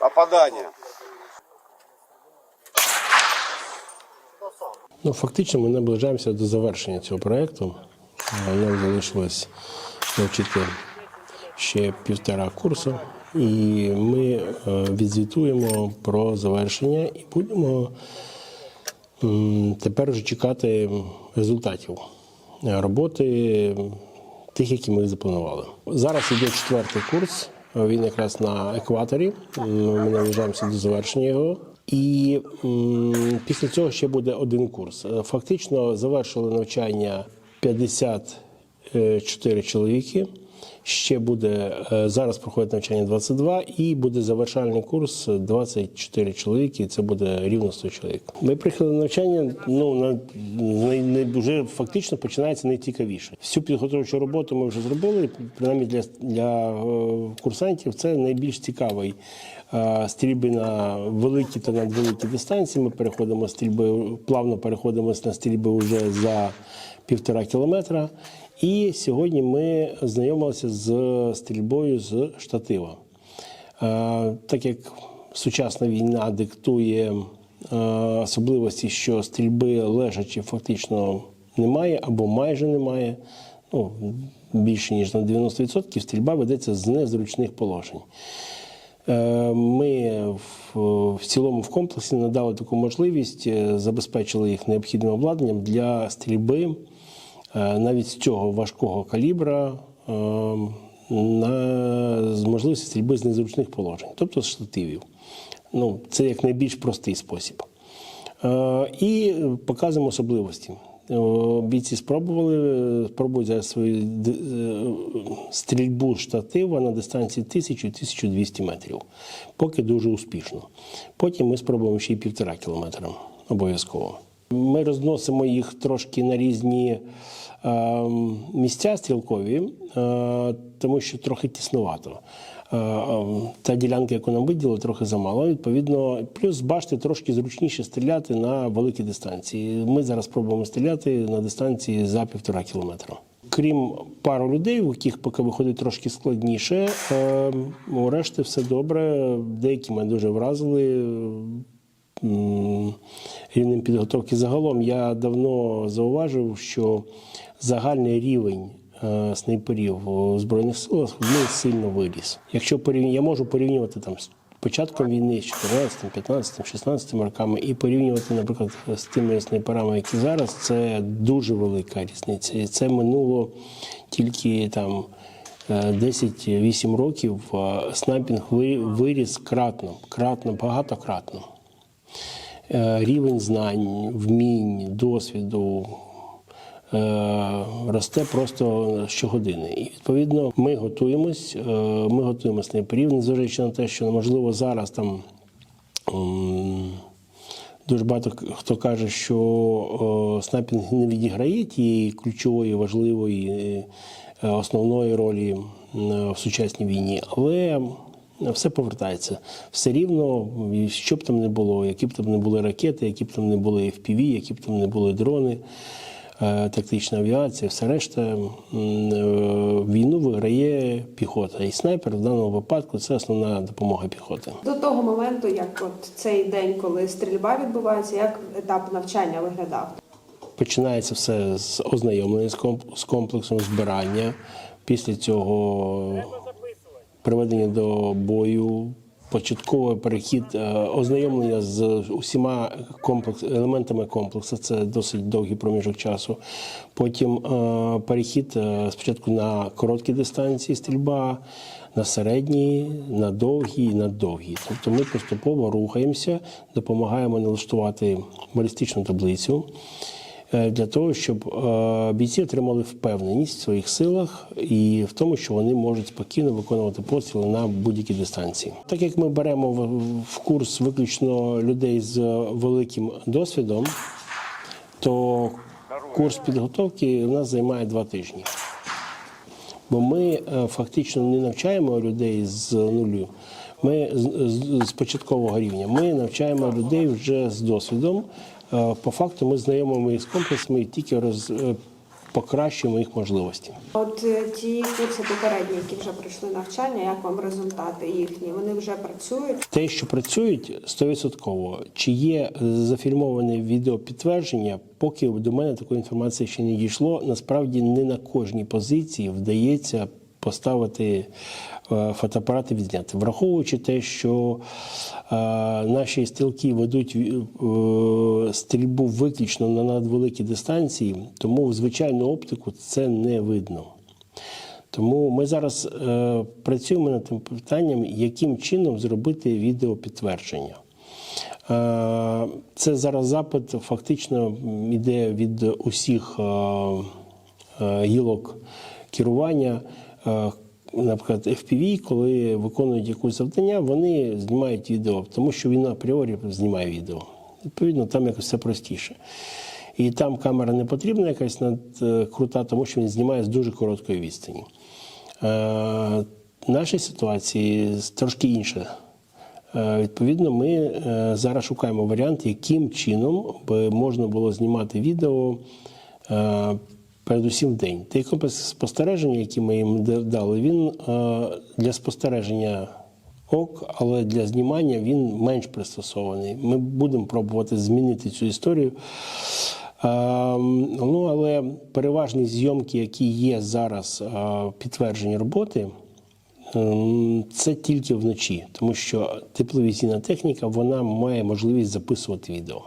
Попадание. Ну, фактично, ми наближаємося до завершення цього проєкту. Нам залишилось навчити ще півтора курсу, і ми е, відзвітуємо про завершення і будемо тепер вже чекати результатів роботи тих, які ми запланували. Зараз йде четвертий курс. Е, Він якраз на екваторі. Ми наближаємося до завершення його. І після цього ще буде один курс. Е, Фактично завершили навчання 54 чоловіки. Ще буде е, зараз проходить навчання 22 і буде завершальний курс 24 чоловіки. Це буде рівно 100 чоловік. Ми приїхали на навчання. Ну на най- най- вже фактично починається найцікавіше. Всю підготовчу роботу ми вже зробили. Принаймні для, для е, курсантів це найбільш цікавий е, стрільби на великі та надвеликі дистанції. Ми переходимо стрільби, плавно переходимо на стрільби вже за півтора кілометра. І сьогодні ми знайомилися з стрільбою з штатива. Е, Так як сучасна війна диктує е, особливості, що стрільби лежачі фактично немає або майже немає, ну, більше ніж на 90%, стрільба ведеться з незручних положень. Е, Ми в, цілому в комплексі надали таку можливість, забезпечили їх необхідним обладнанням для стрільби навіть з цього важкого калібра е, на можливості стрільби з незручних положень, тобто з штативів. Ну, це як найбільш простий спосіб. Е, І показуємо особливості. Е, Бійці спробували, спробують свою е, стрільбу штатива на дистанції 1000-1200 метрів. Поки дуже успішно. Потім ми спробуємо ще й півтора кілометра обов'язково. Ми розносимо їх трошки на різні е, місця стрілкові, е, тому що трохи тіснувато. Е, е, Та ділянка, яку нам виділили, трохи замало. Відповідно, плюс башти трошки зручніше стріляти на великі дистанції. Ми зараз пробуємо стріляти на дистанції за півтора кілометра. Крім пару людей, у яких поки виходить трошки складніше, е, решти все добре. Деякі мене дуже вразили рівнем підготовки. Загалом я давно зауважив, що загальний рівень е, снайперів у Збройних силах він сильно виріс. Якщо порівняти, я можу порівнювати там з початком війни, з 14, 15, 16 роками, і порівнювати, наприклад, з тими снайперами, які зараз, це дуже велика різниця. І це минуло тільки там. е, 10-8 років снайпінг ви- виріс кратно, кратно, багатократно. Е, Рівень знань, вмінь, досвіду е, росте просто щогодини. І відповідно ми готуємось, е, ми готуємо снайперів, незважаючи на те, що можливо зараз там. Дуже багато хто каже, що снайпінг не відіграє тієї ключової, важливої, основної ролі в сучасній війні, але все повертається. Все рівно, що б там не було, які б там не були ракети, які б там не були FPV, які б там не були дрони, е, тактична авіація, все решта е, війну виграє піхота. І снайпер в даному випадку це основна допомога піхоти. До того моменту, як от цей день, коли стрільба відбувається, як етап навчання виглядав? Починається все з ознайомлення з комплексом збирання. Після цього приведення до бою, початковий перехід, е, ознайомлення з усіма комплекс, елементами комплексу. Це досить довгий проміжок часу. Потім е, перехід е, спочатку на короткі дистанції стрільба, на середні, на довгі і на довгі. Тобто ми поступово рухаємося, допомагаємо налаштувати балістичну таблицю для того, щоб е, бійці отримали впевненість в своїх силах і в тому, що вони можуть спокійно виконувати постріли на будь-якій дистанції. Так як ми беремо в, в курс виключно людей з великим досвідом, то курс підготовки у нас займає два тижні. Бо ми е, фактично не навчаємо людей з нулю. Ми з, з, з початкового рівня. Ми навчаємо людей вже з досвідом. Е, По факту ми знайомимо їх з комплексами і тільки роз, е, покращуємо їх можливості. От е, ті курси попередні, які вже пройшли навчання, як вам результати їхні? Вони вже працюють. Те, що працюють 100%, чи є зафільмоване відео підтвердження, поки до мене такої інформації ще не дійшло. Насправді не на кожній позиції вдається поставити е, фотоапарат і відзняти, враховуючи те, що е, наші стрілки ведуть е, стрільбу виключно на надвеликі дистанції, тому в звичайну оптику це не видно. Тому ми зараз працюємо над тим питанням, яким чином зробити відеопідтвердження. Це зараз запит фактично йде від усіх гілок керування. Наприклад, FPV, коли виконують якусь завдання, вони знімають відео, тому що він апріорі знімає відео. Відповідно, там якось все простіше. І там камера не потрібна, якась над, е, тому що він знімає з дуже короткої відстані. Е, в нашій ситуації трошки інше. Відповідно, ми е, зараз шукаємо варіант, яким чином би можна було знімати відео передусім день. Той комплекс спостереження, який ми їм дали, він е, для спостереження ок, але для знімання він менш пристосований. Ми будемо пробувати змінити цю історію. Е, Ну, але переважні зйомки, які є зараз е, підтверджені роботи, Ем, Це тільки вночі, тому що тепловізійна техніка вона має можливість записувати відео.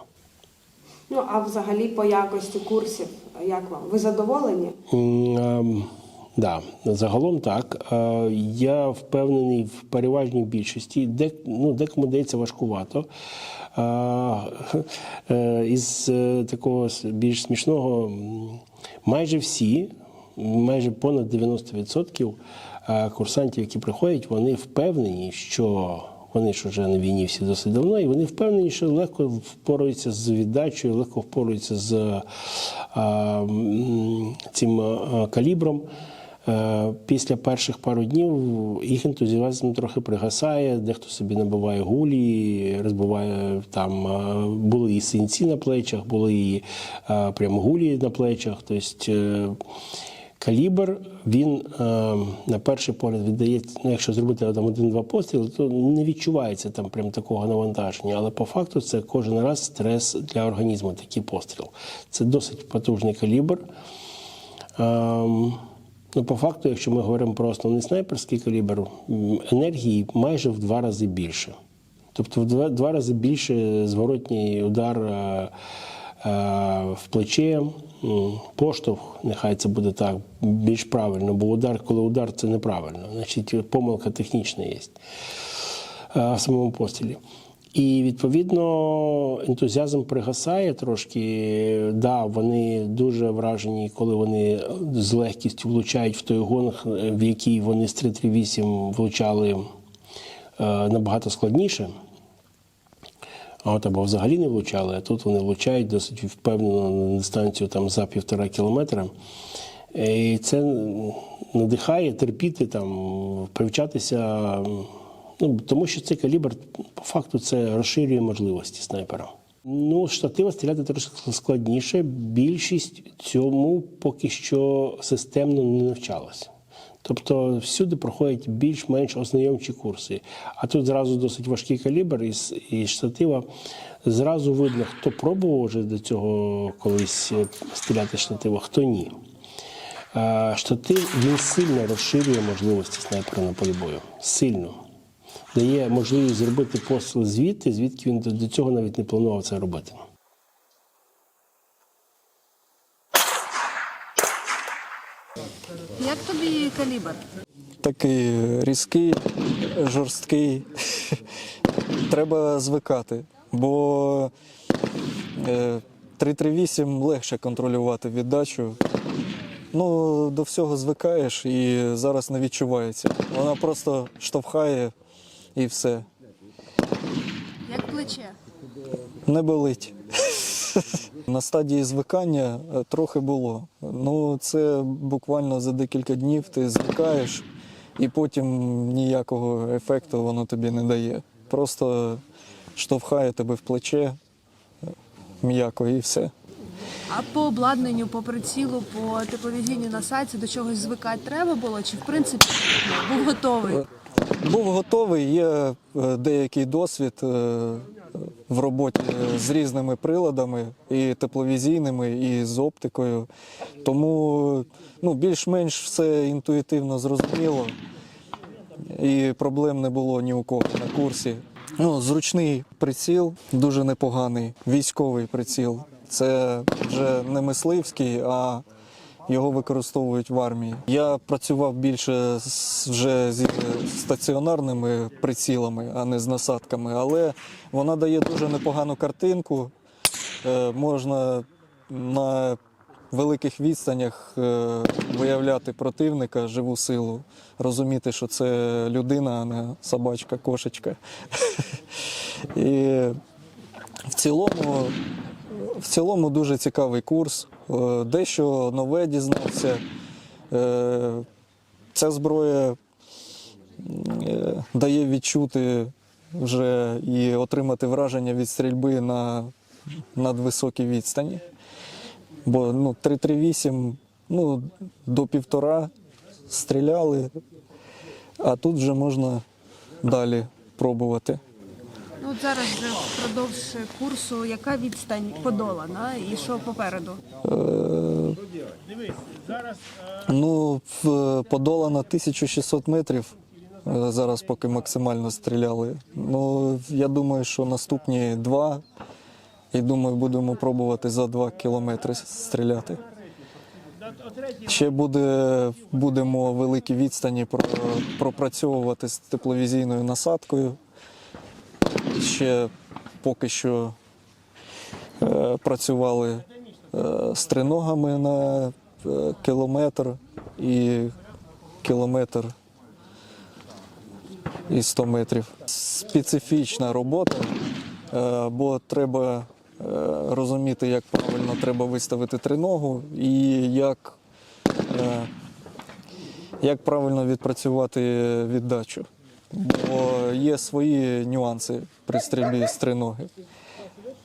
Ну а взагалі по якості курсів, як вам? Ви задоволені? М, ем, Да, загалом так. Е, Я впевнений в переважній більшості, де, ну, декому дається важкувато. Е, е, Із такого більш смішного, майже всі, майже понад 90% е, курсантів, які приходять, вони впевнені, що вони ж вже на війні всі досить давно, і вони впевнені, що легко впораються з віддачею, легко впораються з е, м, цим е, калібром. Е, Після перших пару днів їх ентузіазм трохи пригасає, дехто собі набиває гулі, розбиває там були і синці на плечах, були і прямо гулі на плечах. Тобто Калібр він е, на перший погляд віддається, ну якщо зробити там один-два постріли, то не відчувається там прям такого навантаження. Але по факту це кожен раз стрес для організму, такий постріл. Це досить потужний калібр. Ем, ну, по факту, якщо ми говоримо про основний снайперський калібр, енергії майже в два рази більше. Тобто в два, два рази більше зворотній удар е, е, в плече, поштовх, нехай це буде так, більш правильно, бо удар, коли удар, це неправильно. Значить, помилка технічна є е, в самому пострілі. І відповідно ентузіазм пригасає трошки. Да, вони дуже вражені, коли вони з легкістю влучають в той гонг, е, в який вони з 338 влучали е, набагато складніше. А от або взагалі не влучали, а тут вони влучають досить впевнено на дистанцію там за півтора кілометра. І це надихає терпіти, там, привчатися. Ну, тому що цей калібр по факту це розширює можливості снайпера. Ну, штатива стріляти трошки складніше. Більшість цьому поки що системно не навчалася. Тобто всюди проходять більш-менш ознайомчі курси. А тут зразу досить важкий калібр із, із штатива. Зразу видно, хто пробував вже до цього колись е, стріляти штатива, хто ні. Е, Штатив він сильно розширює можливості снайпера на полі бою. Сильно. Дає можливість зробити постріл звідти, звідки він до цього навіть не планував це робити. Як тобі калібр? такий різкий, жорсткий. Треба звикати, бо е, 338 легше контролювати віддачу. Ну, до всього звикаєш і зараз не відчувається. Вона просто штовхає і все. Як плече? Не болить. На стадії звикання е, трохи було. Ну, це буквально за декілька днів ти звикаєш, і потім ніякого ефекту воно тобі не дає. Просто штовхає тебе в плече е, м'яко і все. А по обладнанню, по прицілу, по тепловізійній насадці до чогось звикати треба було? Чи в принципі був готовий? Був готовий, є е, деякий досвід е, в роботі з різними приладами, і тепловізійними, і з оптикою. Тому ну, більш-менш все інтуїтивно зрозуміло. І проблем не було ні у кого на курсі. Ну, зручний приціл, дуже непоганий, військовий приціл. Це вже не мисливський, а його використовують в армії. Я працював більше вже зі стаціонарними прицілами, а не з насадками, але вона дає дуже непогану картинку. Е, Можна на великих відстанях е, виявляти противника, живу силу, розуміти, що це людина, а не собачка, кошечка. І в цілому, в цілому дуже цікавий курс. Е, Дещо нове дізнався. Е, Ця зброя е, дає відчути вже і отримати враження від стрільби на надвисокій відстані. Бо ну, 338 ну, до півтора стріляли, а тут вже можна далі пробувати. Ну от зараз вже впродовж курсу, яка відстань подолана і що попереду? Ну, в- подолано 1600 метрів. е, Зараз поки максимально стріляли. Ну, я думаю, що наступні два. І думаю, будемо пробувати за два кілометри стріляти. Ще буде, будемо великі відстані про, пропрацьовувати з тепловізійною насадкою. Ще поки що е, працювали е, з триногами на е, кілометр і кілометр і 100 метрів. Специфічна робота, бо треба розуміти, як правильно треба виставити триногу і як, як правильно відпрацювати віддачу. Бо є свої нюанси при стрільбі з триноги.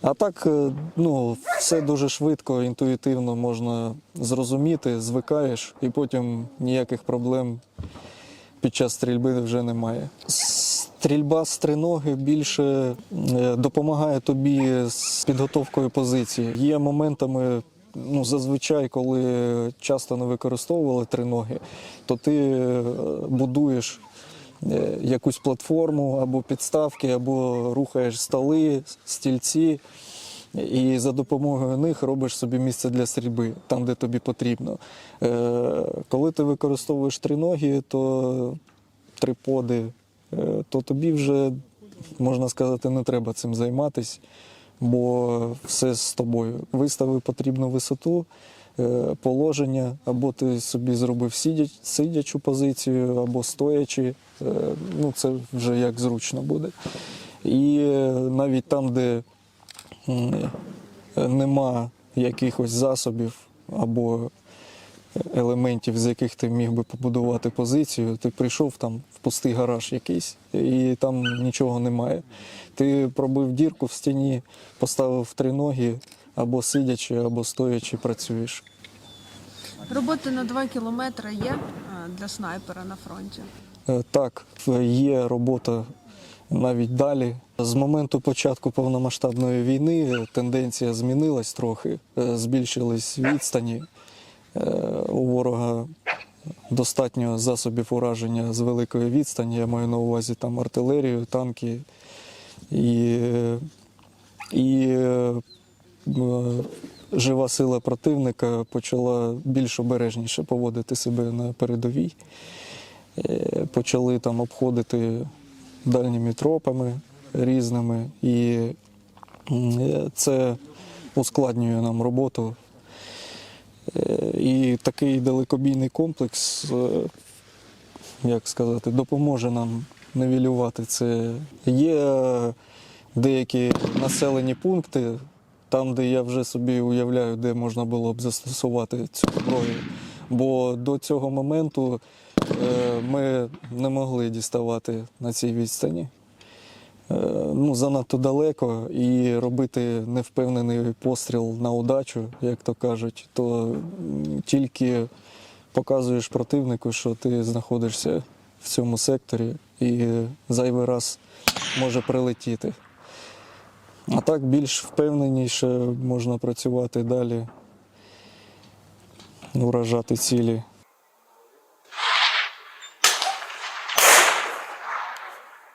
А так, е, ну, все дуже швидко, інтуїтивно можна зрозуміти, звикаєш, і потім ніяких проблем під час стрільби вже немає. Стрільба з триноги більше е, допомагає тобі з підготовкою позиції. Є моментами, ну зазвичай, коли часто не використовували триноги, то ти е, будуєш якусь платформу або підставки, або рухаєш столи, стільці. І за допомогою них робиш собі місце для стрільби там, де тобі потрібно. Е, коли ти використовуєш триноги, то триподи, е, то тобі вже, можна сказати, не треба цим займатися, бо все з тобою. Виставив потрібну висоту, е, положення, або ти собі зробив сидяч, сидячу позицію, або стоячи. Е, Ну, це вже як зручно буде. І е, навіть там, де е, нема якихось засобів або елементів, з яких ти міг би побудувати позицію. Ти прийшов там в пустий гараж якийсь, і там нічого немає. Ти пробив дірку в стіні, поставив три ноги, або сидячи, або стоячи, працюєш. Роботи на 2 кілометри є для снайпера на фронті. Е, Так, є робота навіть далі. З моменту початку повномасштабної війни тенденція змінилась трохи, е, збільшились відстані. Е, У ворога достатньо засобів ураження з великої відстані. Я маю на увазі там артилерію, танки і, і е, жива сила противника почала більш обережніше поводити себе на передовій. Е, почали там обходити дальніми тропами різними, і е, це ускладнює нам роботу. Е, І такий далекобійний комплекс, е, як сказати, допоможе нам нивелювати це. Є е, деякі населені пункти, там, де я вже собі уявляю, де можна було б застосувати цю зброю. Бо до цього моменту е, ми не могли діставати на цій відстані. е, ну, занадто далеко і робити невпевнений постріл на удачу, як то кажуть, то тільки показуєш противнику, що ти знаходишся в цьому секторі і зайвий раз може прилетіти. А так більш впевненіше можна працювати далі, уражати цілі.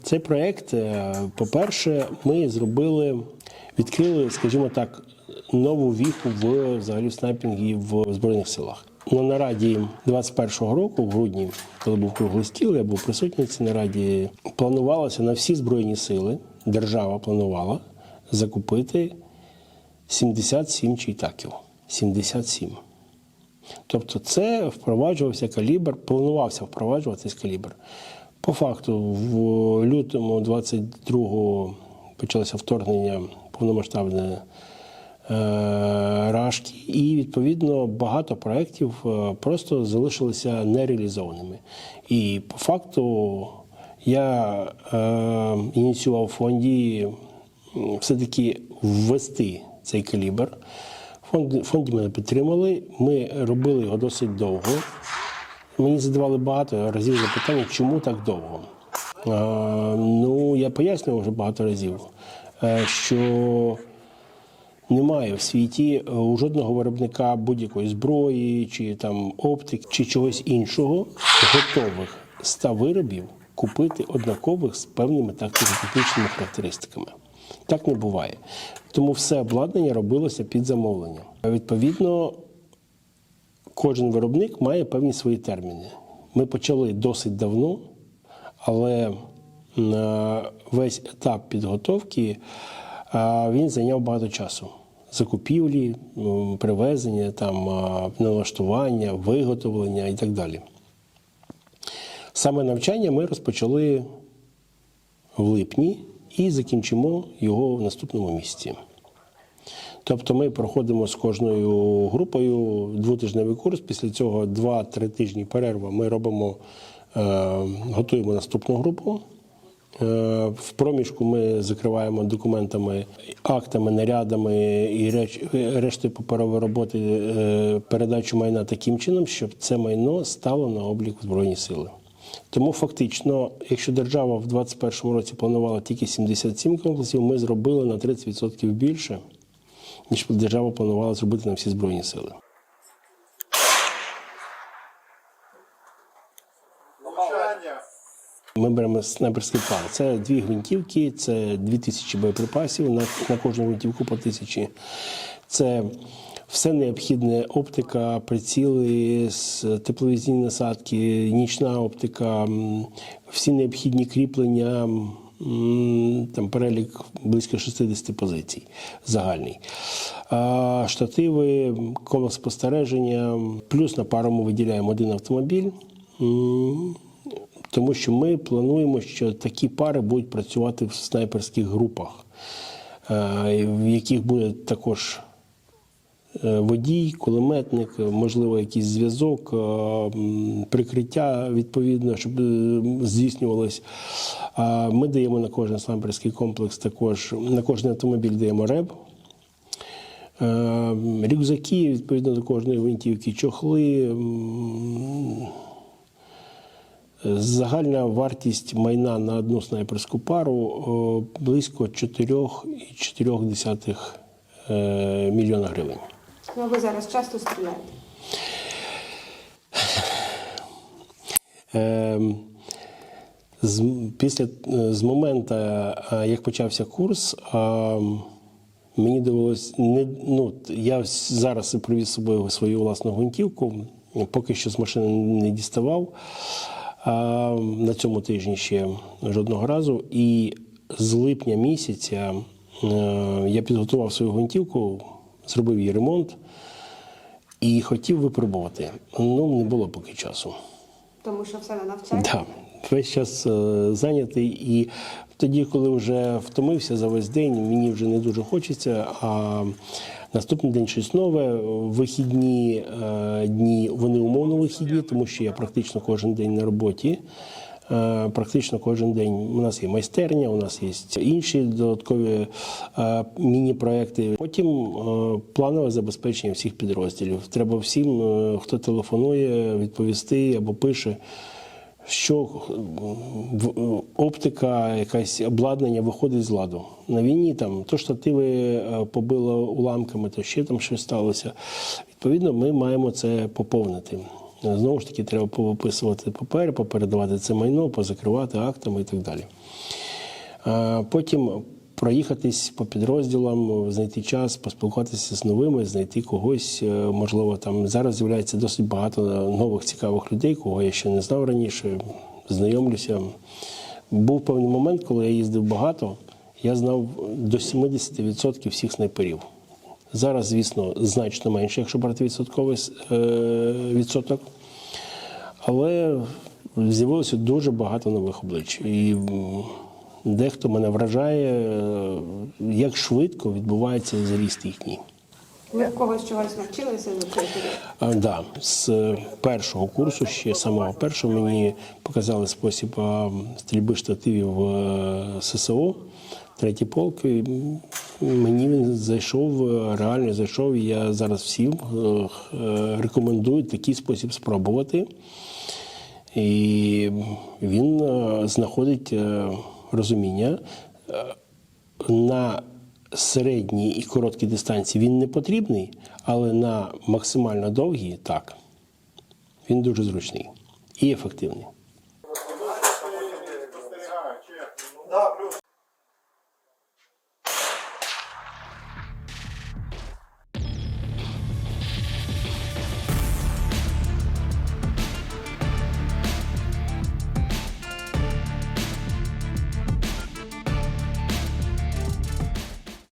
Цей проект, е, по-перше, ми зробили, відкрили, скажімо так, нову віху в взагалі снайпінгі в Збройних силах. На нараді 21-го року, в грудні, коли був круглий стіл, я був присутній на цій нараді, планувалося на всі збройні сили, держава планувала закупити 77 чайтаків. 77. Тобто це впроваджувався калібр, планувався впроваджуватись калібр. По факту, в лютому 22-го почалося вторгнення повномасштабне е, рашки, і відповідно багато проєктів е, просто залишилися нереалізованими. І по факту я е, ініціював фонді все-таки ввести цей калібр. Фонд, фонді мене підтримали. Ми робили його досить довго. Мені задавали багато разів запитання, чому так довго. А, ну, я пояснював вже багато разів, е, що немає в світі е, у жодного виробника будь-якої зброї, чи там оптик, чи чогось іншого готових ста виробів купити однакових з певними тактико-технічними характеристиками. Так не буває. Тому все обладнання робилося під замовлення. Відповідно, кожен виробник має певні свої терміни. Ми почали досить давно, але весь етап підготовки він зайняв багато часу. Закупівлі, привезення, там, налаштування, виготовлення і так далі. Саме навчання ми розпочали в липні і закінчимо його в наступному місяці. Тобто ми проходимо з кожною групою двотижневий курс. Після цього 2-3 тижні перерва ми робимо, е, готуємо наступну групу. Е, в проміжку ми закриваємо документами, актами, нарядами і рештою паперової роботи е, передачу майна таким чином, щоб це майно стало на облік Збройні Сили. Тому фактично, якщо держава в 2021 році планувала тільки 77 комплексів, ми зробили на 30% більше ніж держава планувала зробити на всі збройні сили. Ми беремо снайперський пар. Це дві гвинтівки, це дві тисячі боєприпасів на, на кожну гвинтівку по тисячі. Це все необхідне оптика, приціли, тепловізійні насадки, нічна оптика, всі необхідні кріплення, там перелік близько 60 позицій загальний. Штативи, коло спостереження, плюс на пару ми виділяємо один автомобіль. Тому що ми плануємо, що такі пари будуть працювати в снайперських групах, е, в яких буде також водій, кулеметник, е, можливо, якийсь зв'язок, е, прикриття відповідно, щоб е, здійснювалось. Ми даємо на кожен снайперський комплекс також на кожен автомобіль даємо реб. Е, Рюкзаки відповідно до кожної гвинтівки, чохли. Загальна вартість майна на одну снайперську пару близько 4,4 е, мільйона гривень. Ну, ви зараз часто стріляєте? Е, З, після е, з моменту, е, як почався курс, е, мені довелось не ну я зараз привіз з собою свою власну гвинтівку, поки що з машини не діставав. А на цьому тижні ще жодного разу. І з липня місяця е, я підготував свою гвинтівку, зробив її ремонт і хотів випробувати. Ну, не було поки часу. Тому що все на навчання? Да, весь час е, зайнятий. І тоді, коли вже втомився за весь день, мені вже не дуже хочеться. А наступний день щось нове. Вихідні е, дні вони умовно вихідні, тому що я практично кожен день на роботі. Е, практично кожен день. У нас є майстерня, у нас є інші додаткові е, міні-проекти. Потім е, планове забезпечення всіх підрозділів. Треба всім, хто телефонує, відповісти або пише. Що оптика, якесь обладнання виходить з ладу. На війні там то штативи побило уламками, то ще там щось сталося. Відповідно, ми маємо це поповнити. Знову ж таки, треба повиписувати папери, попередавати це майно, позакривати актами і так далі. Потім проїхатись по підрозділам, знайти час, поспілкуватися з новими, знайти когось. Е, Можливо, там зараз з'являється досить багато нових цікавих людей, кого я ще не знав раніше. Знайомлюся. Був певний момент, коли я їздив багато, я знав до 70% всіх снайперів. Зараз, звісно, значно менше, якщо брати відсотковий е, відсоток. Але з'явилося дуже багато нових облич. І дехто мене вражає, е, як швидко відбувається зріст їхній. Ви когось чогось навчилися да, з першого курсу, ще самого першого, мені показали спосіб стрільби штативів е, ССО, третій полк. Мені він зайшов, е, реально зайшов. Я зараз всім е, е, рекомендую такий спосіб спробувати. І він знаходить розуміння. На середній і короткій дистанції він не потрібний, але на максимально довгій так. Він дуже зручний і ефективний.